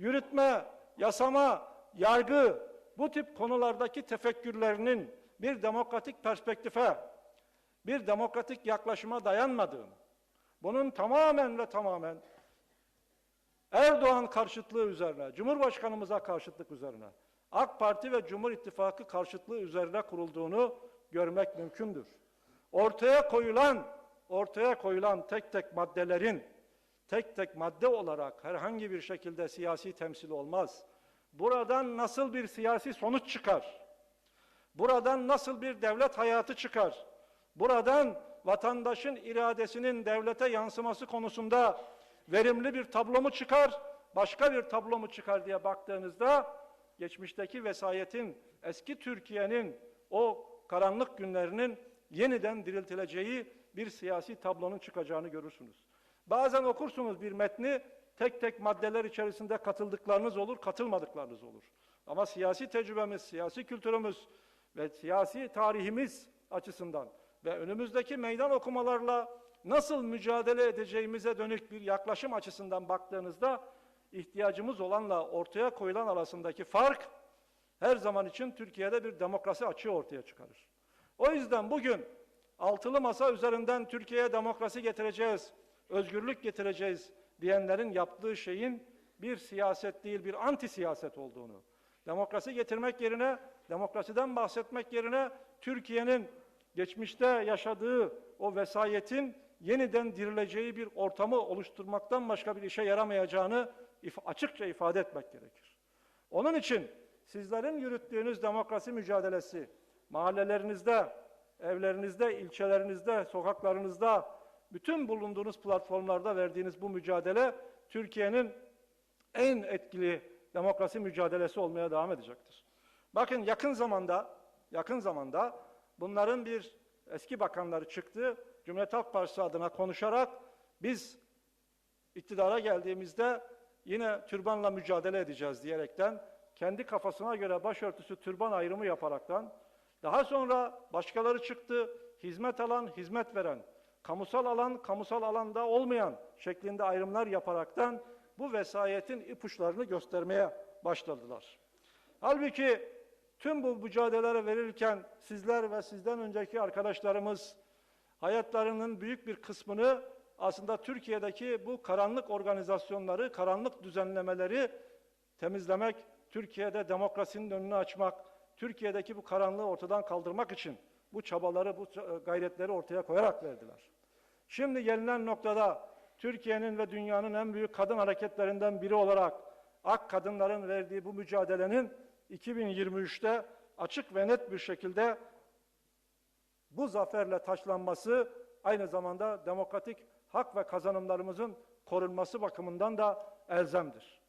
yürütme, yasama, yargı bu tip konulardaki tefekkürlerinin bir demokratik perspektife, bir demokratik yaklaşıma dayanmadığını, bunun tamamen ve tamamen Erdoğan karşıtlığı üzerine, Cumhurbaşkanımıza karşıtlık üzerine, AK Parti ve Cumhur İttifakı karşıtlığı üzerine kurulduğunu görmek mümkündür. Ortaya koyulan, ortaya koyulan tek tek maddelerin tek tek madde olarak herhangi bir şekilde siyasi temsil olmaz. Buradan nasıl bir siyasi sonuç çıkar? Buradan nasıl bir devlet hayatı çıkar? Buradan vatandaşın iradesinin devlete yansıması konusunda verimli bir tablo mu çıkar, başka bir tablo mu çıkar diye baktığınızda geçmişteki vesayetin, eski Türkiye'nin o karanlık günlerinin yeniden diriltileceği bir siyasi tablonun çıkacağını görürsünüz. Bazen okursunuz bir metni, tek tek maddeler içerisinde katıldıklarınız olur, katılmadıklarınız olur. Ama siyasi tecrübemiz, siyasi kültürümüz ve siyasi tarihimiz açısından ve önümüzdeki meydan okumalarla nasıl mücadele edeceğimize dönük bir yaklaşım açısından baktığınızda ihtiyacımız olanla ortaya koyulan arasındaki fark her zaman için Türkiye'de bir demokrasi açığı ortaya çıkarır. O yüzden bugün altılı masa üzerinden Türkiye'ye demokrasi getireceğiz, özgürlük getireceğiz diyenlerin yaptığı şeyin bir siyaset değil bir anti siyaset olduğunu, demokrasi getirmek yerine, demokrasiden bahsetmek yerine Türkiye'nin geçmişte yaşadığı o vesayetin yeniden dirileceği bir ortamı oluşturmaktan başka bir işe yaramayacağını açıkça ifade etmek gerekir. Onun için sizlerin yürüttüğünüz demokrasi mücadelesi mahallelerinizde, evlerinizde, ilçelerinizde, sokaklarınızda, bütün bulunduğunuz platformlarda verdiğiniz bu mücadele Türkiye'nin en etkili demokrasi mücadelesi olmaya devam edecektir. Bakın yakın zamanda, yakın zamanda bunların bir eski bakanları çıktı. Cumhuriyet Halk Partisi adına konuşarak biz iktidara geldiğimizde yine türbanla mücadele edeceğiz diyerekten kendi kafasına göre başörtüsü türban ayrımı yaparaktan daha sonra başkaları çıktı hizmet alan hizmet veren kamusal alan kamusal alanda olmayan şeklinde ayrımlar yaparaktan bu vesayetin ipuçlarını göstermeye başladılar. Halbuki tüm bu mücadelelere verirken sizler ve sizden önceki arkadaşlarımız hayatlarının büyük bir kısmını aslında Türkiye'deki bu karanlık organizasyonları, karanlık düzenlemeleri temizlemek, Türkiye'de demokrasinin önünü açmak, Türkiye'deki bu karanlığı ortadan kaldırmak için bu çabaları, bu gayretleri ortaya koyarak verdiler. Şimdi gelinen noktada Türkiye'nin ve dünyanın en büyük kadın hareketlerinden biri olarak ak kadınların verdiği bu mücadelenin 2023'te açık ve net bir şekilde bu zaferle taçlanması aynı zamanda demokratik hak ve kazanımlarımızın korunması bakımından da elzemdir.